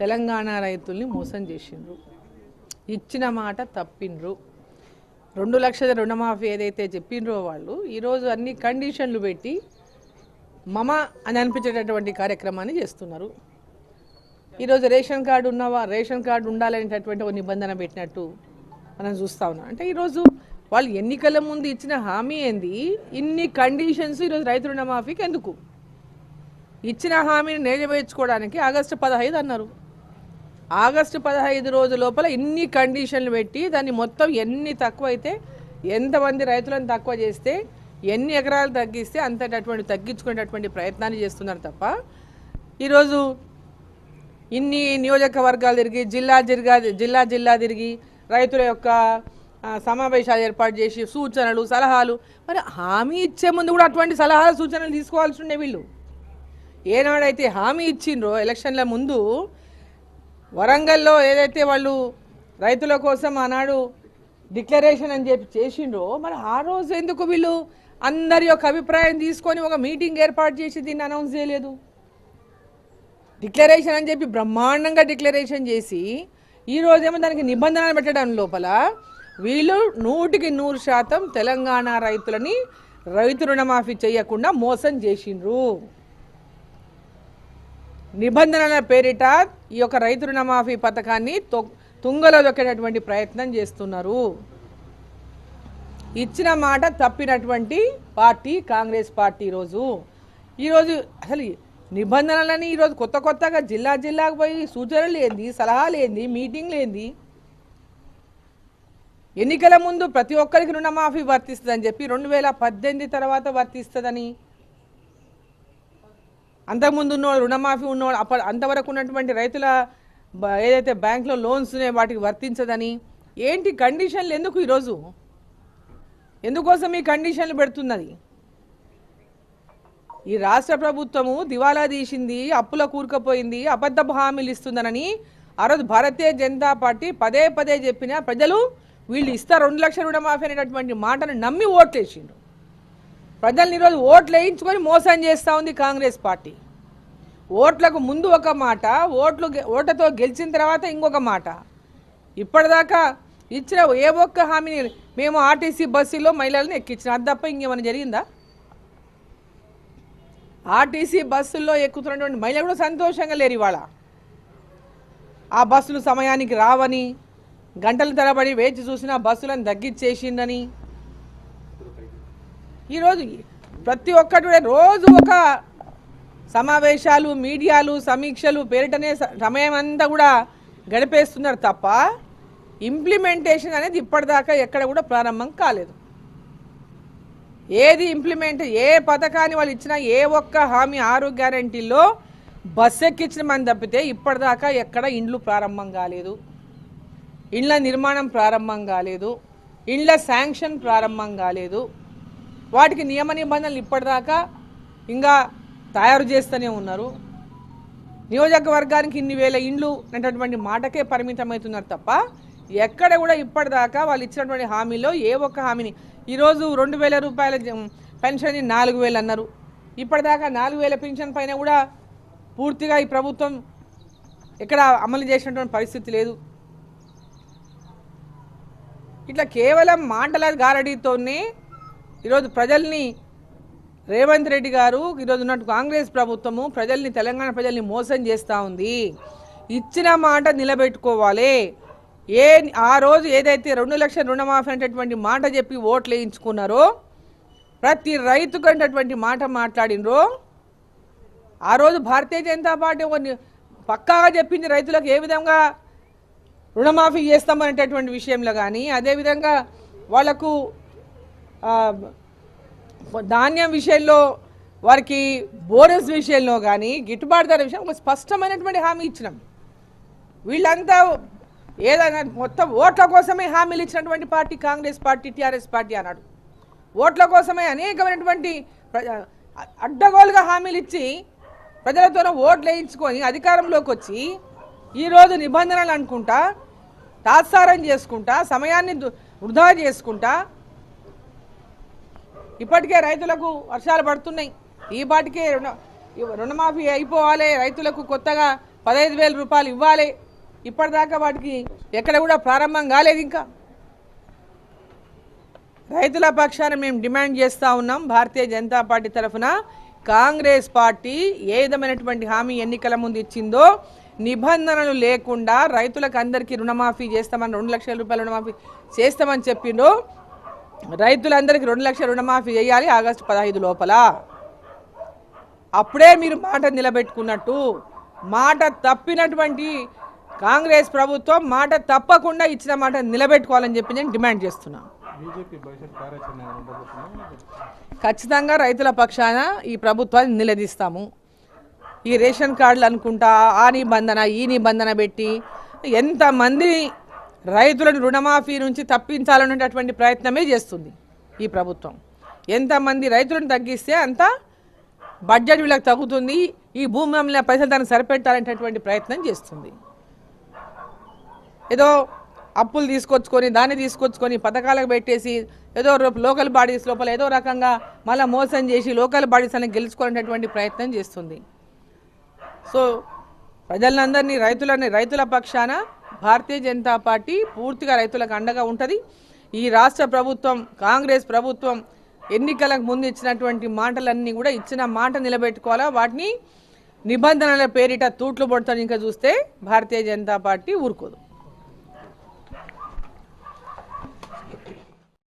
తెలంగాణ రైతుల్ని మోసం చేసిండ్రు. ఇచ్చిన మాట తప్పిండ్రు. రెండు లక్షల రుణమాఫీ ఏదైతే చెప్పిండ్రో వాళ్ళు ఈరోజు అన్ని కండిషన్లు పెట్టి మమ అని అనిపించేటటువంటి కార్యక్రమాన్ని చేస్తున్నారు. ఈరోజు రేషన్ కార్డు ఉన్నవా రేషన్ కార్డు ఉండాలనేటటువంటి ఒక నిబంధన పెట్టినట్టు మనం చూస్తా ఉన్నాం. అంటే ఈరోజు వాళ్ళు ఎన్నికల ముందు ఇచ్చిన హామీ ఏంది? ఇన్ని కండిషన్స్ ఈరోజు రైతు రుణమాఫీకి ఎందుకు? ఇచ్చిన హామీని నెరవేర్చుకోవడానికి ఆగస్టు పదహైదు అన్నారు. ఆగస్టు పదహైదు రోజు లోపల ఇన్ని కండిషన్లు పెట్టి దాన్ని మొత్తం ఎన్ని తక్కువ అయితే ఎంతమంది రైతులను తక్కువ చేస్తే ఎన్ని ఎకరాలు తగ్గిస్తే అంతటటువంటి తగ్గించుకునేటటువంటి ప్రయత్నాన్ని చేస్తున్నారు తప్ప ఈరోజు ఇన్ని నియోజకవర్గాలు తిరిగి జిల్లా జిల్లా జిల్లా జిల్లా తిరిగి రైతుల యొక్క సమావేశాలు ఏర్పాటు చేసి సూచనలు సలహాలు మరి హామీ ఇచ్చే ముందు కూడా అటువంటి సలహాలు సూచనలు తీసుకోవాల్సి ఉండే వీళ్ళు. ఏనాడైతే హామీ ఇచ్చిండ్రో ఎలక్షన్ల ముందు వరంగల్లో ఏదైతే వాళ్ళు రైతుల కోసం ఆనాడు డిక్లరేషన్ అని చెప్పి చేసిండ్రో మరి ఆ రోజు ఎందుకు వీళ్ళు అందరి యొక్క అభిప్రాయం తీసుకొని ఒక మీటింగ్ ఏర్పాటు చేసి దీన్ని అనౌన్స్ చేయలేదు? డిక్లరేషన్ అని చెప్పి బ్రహ్మాండంగా డిక్లరేషన్ చేసి ఈరోజేమో దానికి నిబంధనలు పెట్టడం లోపల వీళ్ళు నూటికి నూరు శాతం తెలంగాణ రైతులని రైతు రుణమాఫీ చేయకుండా మోసం చేసిండ్రు. నిబంధనల పేరిట ఈ యొక్క రైతు రుణమాఫీ పథకాన్ని తుంగలో దొక్కేటటువంటి ప్రయత్నం చేస్తున్నారు. ఇచ్చిన మాట తప్పినటువంటి పార్టీ కాంగ్రెస్ పార్టీ ఈరోజు. ఈరోజు అసలు నిబంధనలని ఈరోజు కొత్త కొత్తగా జిల్లా జిల్లాకు పోయి సూచనలు ఏంది సలహాలు ఏంది మీటింగ్లు ఏంది? ఎన్నికల ముందు ప్రతి ఒక్కరికి రుణమాఫీ వర్తిస్తుందని చెప్పి రెండు వేల పద్దెనిమిది తర్వాత వర్తిస్తుందని అంతకుముందు ఉన్నవాడు రుణమాఫీ ఉన్నవాడు అప్ప అంతవరకు ఉన్నటువంటి రైతుల బ- ఏదైతే బ్యాంకులో లోన్స్ ఉన్నాయో వాటికి వర్తించదని. ఏంటి కండిషన్లు ఎందుకు ఈరోజు? ఎందుకోసం ఈ కండిషన్లు పెడుతున్నది? ఈ రాష్ట్ర ప్రభుత్వము దివాలా తీసింది అప్పుల కూరుకుపోయింది అబద్ధపు హామీలు ఇస్తుందనని ఆ రోజు భారతీయ జనతా పార్టీ పదే పదే చెప్పిన ప్రజలు వీళ్ళు ఇస్తారు రెండు లక్షల రుణమాఫీ అనేటటువంటి మాటను నమ్మి ఓట్లేసిండ్రు. ప్రజల్ని ఈరోజు ఓట్లు వేయించుకొని మోసం చేస్తూ ఉంది కాంగ్రెస్ పార్టీ. ఓట్లకు ముందు ఒక మాట ఓట్లు ఓటతో ఓట్లతో గెలిచిన తర్వాత ఇంకొక మాట. ఇప్పటిదాకా ఇచ్చిన ఏ ఒక్క హామీని మేము ఆర్టీసీ బస్సులో మహిళలను ఎక్కించిన. అది తప్ప ఇంకేమైనా జరిగిందా? ఆర్టీసీ బస్సుల్లో ఎక్కుతున్నటువంటి మహిళలు కూడా సంతోషంగా లేరు ఇవాళ. ఆ బస్సులు సమయానికి రావని గంటల తరబడి వేచి చూసిన బస్సులను తగ్గించేసిందని ఈరోజు ప్రతి ఒక్కటి రోజు ఒక సమావేశాలు మీడియాలు సమీక్షలు పేరిటనే స- సమయం అంతా కూడా గడిపేస్తున్నారు తప్ప ఇంప్లిమెంటేషన్ అనేది ఇప్పటిదాకా ఎక్కడ కూడా ప్రారంభం కాలేదు. ఏది ఇంప్లిమెంట్ ఏ పథకాన్ని వాళ్ళు ఇచ్చినా ఏ ఒక్క హామీ ఆరు గ్యారంటీలో బస్ ఎక్కించిన మనం తప్పితే ఇప్పటిదాకా ఎక్కడ ఇండ్లు ప్రారంభం కాలేదు. ఇండ్ల నిర్మాణం ప్రారంభం కాలేదు. ఇండ్ల శాంక్షన్ ప్రారంభం కాలేదు. వాటికి నియమ నిబంధనలు ఇప్పటిదాకా ఇంకా తయారు చేస్తూనే ఉన్నారు. నియోజకవర్గానికి ఇన్ని వేల ఇండ్లు అనేటటువంటి మాటకే పరిమితమవుతున్నారు తప్ప ఎక్కడ కూడా ఇప్పటిదాకా వాళ్ళు ఇచ్చినటువంటి హామీలో ఏ ఒక్క హామీని ఈరోజు రెండు వేల రూపాయల పెన్షన్ని పెన్షన్ నాలుగు వేలు అన్నారు. ఇప్పటిదాకా నాలుగు వేల పెన్షన్ పైన కూడా పూర్తిగా ఈ ప్రభుత్వం ఎక్కడ అమలు చేసినటువంటి పరిస్థితి లేదు. ఇట్లా కేవలం మాటల గారడీతోనే ఈరోజు ప్రజల్ని రేవంత్ రెడ్డి గారు ఈరోజు ఉన్నట్టు కాంగ్రెస్ ప్రభుత్వము ప్రజల్ని తెలంగాణ ప్రజల్ని మోసం చేస్తూ ఉంది. ఇచ్చిన మాట నిలబెట్టుకోవాలి. ఏ ఆ రోజు ఏదైతే రెండు లక్షల రుణమాఫీ అనేటటువంటి మాట చెప్పి ఓట్లు వేయించుకున్నారో ప్రతి రైతుకు అనేటటువంటి మాట మాట్లాడినరో ఆ రోజు భారతీయ జనతా పార్టీ కొన్ని పక్కాగా చెప్పింది రైతులకు ఏ విధంగా రుణమాఫీ చేస్తామనేటటువంటి విషయంలో కానీ అదేవిధంగా వాళ్ళకు ధాన్యం విషయంలో వారికి బోనస్ విషయంలో కానీ గిట్టుబాటు ధర విషయం ఒక స్పష్టమైనటువంటి హామీ ఇచ్చినాం. వీళ్ళంతా ఏదైనా మొత్తం ఓట్ల కోసమే హామీలు ఇచ్చినటువంటి party Congress party TRS party అన్నాడు. ఓట్ల కోసమే అనేకమైనటువంటి అడ్డగోలుగా హామీలు ఇచ్చి ప్రజలతో ఓట్లు వేయించుకొని అధికారంలోకి వచ్చి ఈరోజు నిబంధనలు అనుకుంటా తాత్సారం చేసుకుంటా సమయాన్ని వృధా చేసుకుంటా ఇప్పటికే రైతులకు వర్షాలు పడుతున్నాయి. ఈ పాటికే రుణ రుణమాఫీ అయిపోవాలి. రైతులకు కొత్తగా పదహైదు వేల రూపాయలు ఇవ్వాలి. ఇప్పటిదాకా వాటికి ఎక్కడ కూడా ప్రారంభం కాలేదు ఇంకా. రైతుల పక్షాన మేము డిమాండ్ చేస్తూ ఉన్నాం. భారతీయ జనతా పార్టీ తరఫున కాంగ్రెస్ పార్టీ ఏ విధమైనటువంటి హామీ ఎన్నికల ముందు ఇచ్చిందో నిబంధనలు లేకుండా రైతులకు అందరికీ రుణమాఫీ చేస్తామని రెండు లక్షల రూపాయల రుణమాఫీ చేస్తామని చెప్పిండో రైతులందరికీ రెండు లక్షల రుణమాఫీ చేయాలి ఆగస్టు పదహైదు లోపల. అప్పుడే మీరు మాట నిలబెట్టుకున్నట్టు మాట తప్పినటువంటి కాంగ్రెస్ ప్రభుత్వం మాట తప్పకుండా ఇచ్చిన మాట నిలబెట్టుకోవాలని చెప్పి నేను డిమాండ్ చేస్తున్నాను ఖచ్చితంగా రైతుల పక్షాన ఈ ప్రభుత్వాన్ని నిలదీస్తాము. ఈ రేషన్ కార్డులు అనుకుంటా ఆ నిబంధన ఈ నిబంధన పెట్టి ఎంతమంది రైతులను రుణమాఫీ నుంచి తప్పించాలనేటటువంటి ప్రయత్నమే చేస్తుంది ఈ ప్రభుత్వం. ఎంతమంది రైతులను తగ్గిస్తే అంత బడ్జెట్ వీళ్ళకి తగ్గుతుంది ఈ భూమి అమ్మిన పైసలు దాన్ని సరిపెట్టాలనేటటువంటి ప్రయత్నం చేస్తుంది. ఏదో అప్పులు తీసుకొచ్చుకొని దాన్ని తీసుకొచ్చుకొని పథకాలకు పెట్టేసి ఏదో లోకల్ బాడీస్ లోపల ఏదో రకంగా మళ్ళీ మోసం చేసి లోకల్ బాడీస్ అని గెలుచుకునేటటువంటి ప్రయత్నం చేస్తుంది. సో ప్రజలందరినీ రైతులని రైతుల పక్షాన భారతీయ జనతా పార్టీ పూర్తిగా రైతులకు అండగా ఉంటుంది. ఈ రాష్ట్ర ప్రభుత్వం కాంగ్రెస్ ప్రభుత్వం ఎన్నికలకు ముందు ఇచ్చినటువంటి మాటలన్నీ కూడా ఇచ్చిన మాట నిలబెట్టుకోవాలా? వాటిని నిబంధనల పేరిట తూట్లు పడుతుంది ఇంకా చూస్తే భారతీయ జనతా పార్టీ ఊరుకోదు.